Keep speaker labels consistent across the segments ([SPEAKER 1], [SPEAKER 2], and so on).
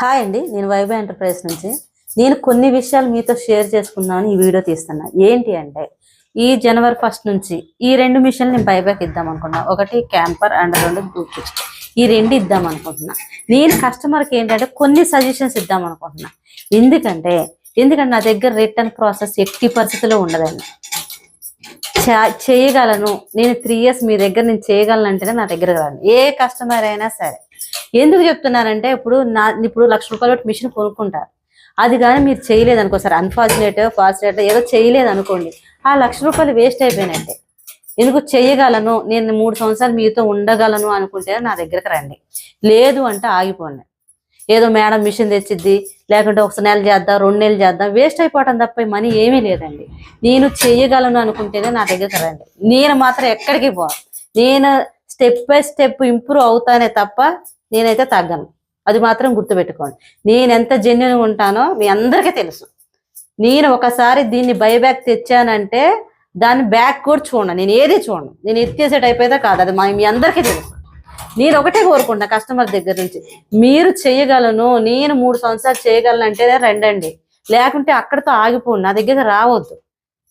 [SPEAKER 1] Hi అండి నేను Vaibhav enterprise నుంచి. నేను కొన్ని విషయాలు మీతో షేర్ చేసుకున్నాను ఈ వీడియో తీస్తున్నా. ఏంటి అంటే ఈ జనవరి ఫస్ట్ నుంచి ఈ రెండు మిషన్లు నేను బైబ్యాక్ ఇద్దాం అనుకున్నా. ఒకటి క్యాంపర్ అండ్ రెండు గ్రూప్ సిక్స్ ఈ రెండు ఇద్దాం అనుకుంటున్నా. నేను కస్టమర్కి ఏంటంటే కొన్ని సజెషన్స్ ఇద్దాం అనుకుంటున్నా. ఎందుకంటే ఎందుకంటే నా దగ్గర రిటర్న్ ప్రాసెస్ ఎట్టి పరిస్థితిలో ఉండదండి. చేయగలను. నేను త్రీ ఇయర్స్ మీ దగ్గర నేను చేయగలను అంటేనే నా దగ్గర కాదు ఏ కస్టమర్ అయినా సరే. ఎందుకు చెప్తున్నానంటే ఇప్పుడు నా ఇప్పుడు లక్ష రూపాయలు పెట్టి మిషన్ కొనుక్కుంటారు. అది కానీ మీరు చేయలేదు అనుకో సార్ అన్ఫార్చునేట్ ఫార్చునేట్ ఏదో చేయలేదు అనుకోండి ఆ లక్ష రూపాయలు వేస్ట్ అయిపోయినట్టే. ఎందుకు చేయగలను? నేను మూడు సంవత్సరాలు మీతో ఉండగలను అనుకుంటే నా దగ్గరకు రండి. లేదు అంటే ఆగిపోండి. ఏదో మేడం మిషన్ తెచ్చిద్ది లేకుంటే ఒక నెల చేద్దాం రెండు నెలలు చేద్దాం వేస్ట్ అయిపోవటం తప్ప మనీ ఏమీ లేదండి. నేను చేయగలను అనుకుంటేనే నా దగ్గరకు రండి. నేను మాత్రం ఎక్కడికి పో నేను స్టెప్ బై స్టెప్ ఇంప్రూవ్ అవుతానే తప్ప నేనైతే తగ్గను. అది మాత్రం గుర్తుపెట్టుకోండి. నేను ఎంత జెన్యున్ ఉంటానో మీ అందరికీ తెలుసు. నేను ఒకసారి దీన్ని బైబ్యాక్ తెచ్చానంటే దాన్ని బ్యాక్ కూడా చూడండి. నేను ఏది చూడను. నేను ఎత్తేసే టైప్ అయితే కాదు. అది మా మీ అందరికీ తెలుసు. నేను ఒకటే కోరుకుంటున్నా కస్టమర్ దగ్గర నుంచి. మీరు చేయగలను. నేను మూడు సంవత్సరాలు చేయగలను అంటే రండండి. లేకుంటే అక్కడితో ఆగిపోండి. నా దగ్గర రావద్దు.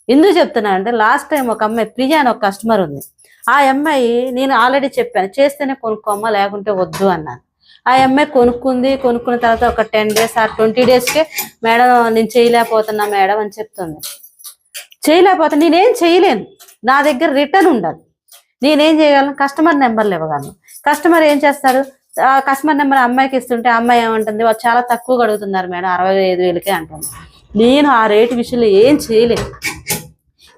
[SPEAKER 1] ఎందుకు చెప్తున్నా అంటే లాస్ట్ టైం ఒక అమ్మాయి ప్రియా అని ఒక కస్టమర్ ఉంది. ఆ అమ్మాయి నేను ఆల్రెడీ చెప్పాను చేస్తేనే కొనుక్కోమ్మా లేకుంటే వద్దు అన్నాను. ఆ అమ్మాయి కొనుక్కుంది కొనుక్కున్న తర్వాత ఒక టెన్ డేస్ ఆ ట్వంటీ డేస్కే మేడం నేను చేయలేకపోతున్నా మేడం అని చెప్తుంది. చేయలేకపోతే నేనేం చేయలేను. నా దగ్గర రిటర్న్ ఉండాలి. నేనేం చేయగలను? కస్టమర్ నెంబర్లు ఇవ్వగలను. కస్టమర్ ఏం చేస్తాడు ఆ కస్టమర్ నెంబర్ అమ్మాయికి ఇస్తుంటే అమ్మాయి ఏమంటుంది? వాళ్ళు చాలా తక్కువ అడుగుతున్నారు మేడం అరవై ఐదు వేలకే అంటుంది. నేను ఆ రేటు విషయంలో ఏం చేయలేదు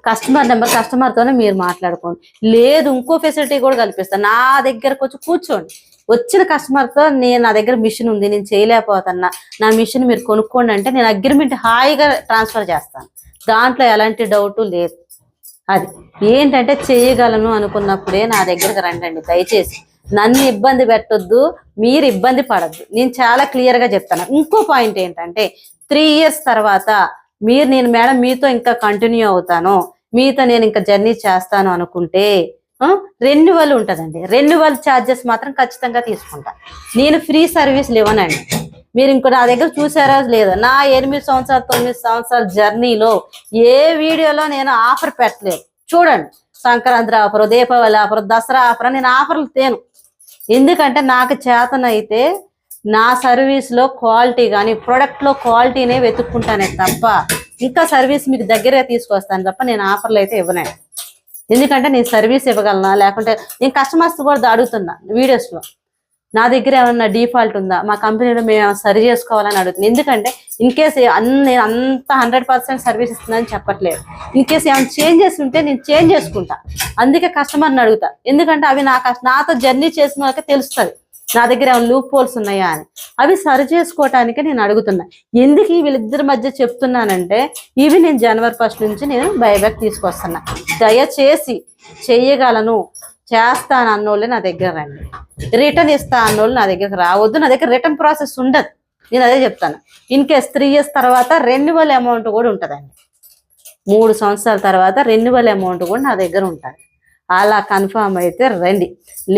[SPEAKER 1] కస్టమర్ నెంబర్ కస్టమర్తోనే మీరు మాట్లాడుకోండి. లేదు ఇంకో ఫెసిలిటీ కూడా కల్పిస్తాను నా దగ్గరకు వచ్చి కూర్చోండి. వచ్చిన కస్టమర్తో నేను నా దగ్గర మిషన్ ఉంది నేను చేయలేకపోతున్నా. నా మిషన్ మీరు కొనుక్కోండి అంటే నేను అగ్రిమెంట్ హాయిగా ట్రాన్స్ఫర్ చేస్తాను. దాంట్లో ఎలాంటి డౌట్ లేదు. అది. ఏంటంటే చేయగలను అనుకున్నప్పుడే నా దగ్గరకు రండి దయచేసి. నన్ను ఇబ్బంది పెట్టొద్దు మీరు ఇబ్బంది పడద్దు. నేను చాలా క్లియర్గా చెప్తాను. ఇంకో పాయింట్ ఏంటంటే త్రీ ఇయర్స్ తర్వాత మీరు నేను మేడం మీతో ఇంకా కంటిన్యూ అవుతాను. మీతో నేను ఇంకా జర్నీ చేస్తాను అనుకుంటే రెన్యువల్ ఉంటుందండి. రెన్యువల్ ఛార్జెస్ మాత్రం ఖచ్చితంగా తీసుకుంటా. నేను ఫ్రీ సర్వీస్లు ఇవ్వనండి. మీరు ఇంకో నా దగ్గర చూసారా లేదా? నా ఎనిమిది సంవత్సరాలు తొమ్మిది సంవత్సరాల జర్నీలో ఏ వీడియోలో నేను ఆఫర్ పెట్టలేదు. చూడండి. Sankranti offer Deepavali offer Dasara offer అని నేను ఆఫర్లు తేను. ఎందుకంటే నాకు చేతనైతే నా సర్వీస్లో క్వాలిటీ కానీ ప్రోడక్ట్లో క్వాలిటీనే వెతుక్కుంటానే తప్ప ఇంకా సర్వీస్ మీకు దగ్గరగా తీసుకొస్తాను తప్ప నేను ఆఫర్లు అయితే ఇవ్వలేను ఎందుకంటే నేను సర్వీస్ ఇవ్వగలనా? లేకుంటే నేను కస్టమర్స్ కూడా అడుగుతున్నా వీడియోస్లో నా దగ్గర ఏమన్నా డిఫాల్ట్ ఉందా? మా కంపెనీలో మేము సరి చేసుకోవాలని అడుగుతుంది ఎందుకంటే ఇన్ కేస్ అన్ని అంత హండ్రెడ్ పర్సెంట్ సర్వీస్ ఇస్తుందని చెప్పట్లేదు. ఇన్ కేస్ ఏమైనా చేంజెస్ ఉంటే నేను చేంజ్ చేసుకుంటా. అందుకే కస్టమర్ని అడుగుతా. ఎందుకంటే అవి నా కష్ట- నాతో జర్నీ చేసిన వాళ్ళకి తెలుస్తుంది. నా దగ్గర లూప్ పోల్స్ ఉన్నాయా అని. అవి సరి చేసుకోవటానికి నేను అడుగుతున్నా. ఎందుకు వీళ్ళిద్దరి మధ్య చెప్తున్నానంటే ఇవి నేను జనవరి ఫస్ట్ నుంచి నేను బైబ్యాక్ తీసుకొస్తున్నా. దయచేసి చేయగలను. చేస్తాను అన్నోళ్ళే నా దగ్గర రండి. రిటర్న్ ఇస్తా అన్నోళ్ళు నా దగ్గరకు రావద్దు. నా దగ్గర రిటర్న్ ప్రాసెస్ ఉండదు. నేను అదే చెప్తాను. ఇన్ కేస్ త్రీ ఇయర్స్ తర్వాత రెన్యువల్ అమౌంట్ కూడా ఉంటుందండి. మూడు సంవత్సరాల తర్వాత రెన్యువల్ అమౌంట్ కూడా నా దగ్గర ఉంటుంది. అలా కన్ఫామ్ అయితే రండి.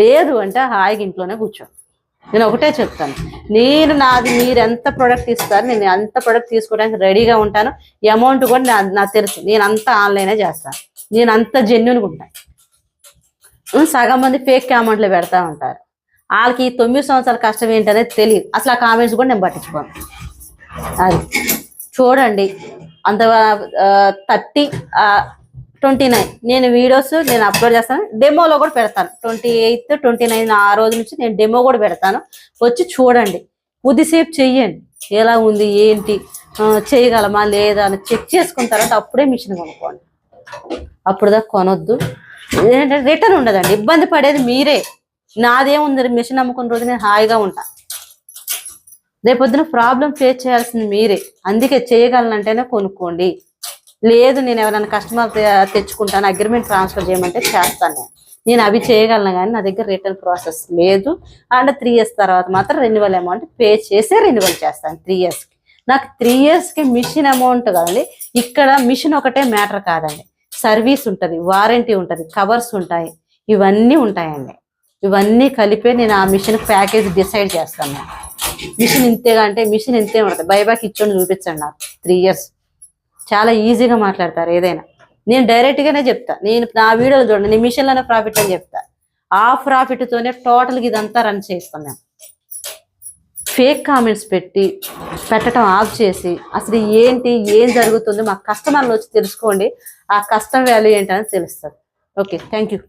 [SPEAKER 1] లేదు అంటే హాయిగా ఇంట్లోనే కూర్చోండి నేను ఒకటే చెప్తాను. నేను నాది మీరు ఎంత ప్రొడక్ట్ ఇస్తారు నేను అంత ప్రొడక్ట్ తీసుకోవడానికి రెడీగా ఉంటాను. అమౌంట్ కూడా నా నాకు తెలుసు. నేను అంతా ఆన్లైనే చేస్తాను. నేను అంత జెన్యున్గా ఉంటాను. సగం మంది ఫేక్ కామెంట్లు పెడతా ఉంటారు. వాళ్ళకి తొమ్మిది సంవత్సరాల కష్టం ఏంటనేది తెలియదు. అసలు ఆ కామెంట్స్ కూడా నేను పట్టించుకోను. అది. చూడండి. అంత థర్టీ ట్వంటీ నైన్. నేను వీడియోస్ నేను అప్లోడ్ చేస్తాను. డెమోలో కూడా పెడతాను. ట్వంటీ ఎయిత్ ట్వంటీ నైన్ ఆ రోజు నుంచి నేను డెమో కూడా పెడతాను. వచ్చి చూడండి. కొద్దిసేపు చెయ్యండి. ఎలా ఉంది ఏంటి చేయగలమా లేదా అని చెక్ చేసుకున్న తర్వాత అప్పుడే మిషన్ కొనుక్కోండి. అప్పుడు దాకా కొనొద్దు. ఏంటంటే రిటర్న్ ఉండదండి. ఇబ్బంది పడేది మీరే. నాదేముంది మిషన్ అమ్ముకున్న రోజు నేను హాయిగా ఉంటా. రేపొద్దున ప్రాబ్లం ఫేస్ చేయాల్సింది మీరే. అందుకే చేయగలనంటేనే కొనుక్కోండి. లేదు నేను ఎవరైనా కస్టమర్ తెచ్చుకుంటాను అగ్రిమెంట్ ట్రాన్స్ఫర్ చేయమంటే చేస్తాను. నేను నేను అవి చేయగలను కానీ నా దగ్గర రిటర్న్ ప్రాసెస్ లేదు. అండ్ త్రీ ఇయర్స్ తర్వాత మాత్రం రెన్యువల్ అమౌంట్ పే చేసే రెన్యువల్ చేస్తాను త్రీ ఇయర్స్కి నాకు త్రీ ఇయర్స్కి మిషన్ అమౌంట్ కాదండి ఇక్కడ మిషన్ ఒకటే మ్యాటర్ కాదండి. సర్వీస్ ఉంటుంది వారంటీ ఉంటుంది కవర్స్ ఉంటాయి ఇవన్నీ ఉంటాయండి. ఇవన్నీ కలిపే నేను ఆ మిషన్ ప్యాకేజ్ డిసైడ్ చేస్తాను. మిషన్ ఇంతేగా అంటే మిషన్ ఇంతే ఉంటుంది. బైబ్యాక్ ఇచ్చోండి చూపించండి నాకు త్రీ ఇయర్స్ చాలా ఈజీగా మాట్లాడతారు ఏదైనా. నేను డైరెక్ట్గానే చెప్తా. నేను నా వీడియోలు చూడండి నేను మిషన్లోనే ప్రాఫిట్ అని చెప్తా. ఆ ప్రాఫిట్తోనే టోటల్గా టోటల్ ఇదంతా రన్ చేస్తాం మేము. ఫేక్ కామెంట్స్ పెట్టి పెట్టడం ఆఫ్ చేసి అసలు ఏంటి ఏం జరుగుతుంది మా కస్టమర్లు వచ్చి తెలుసుకోండి ఆ కస్టమర్ వాల్యూ ఏంటని తెలుస్తుంది. Okay thank you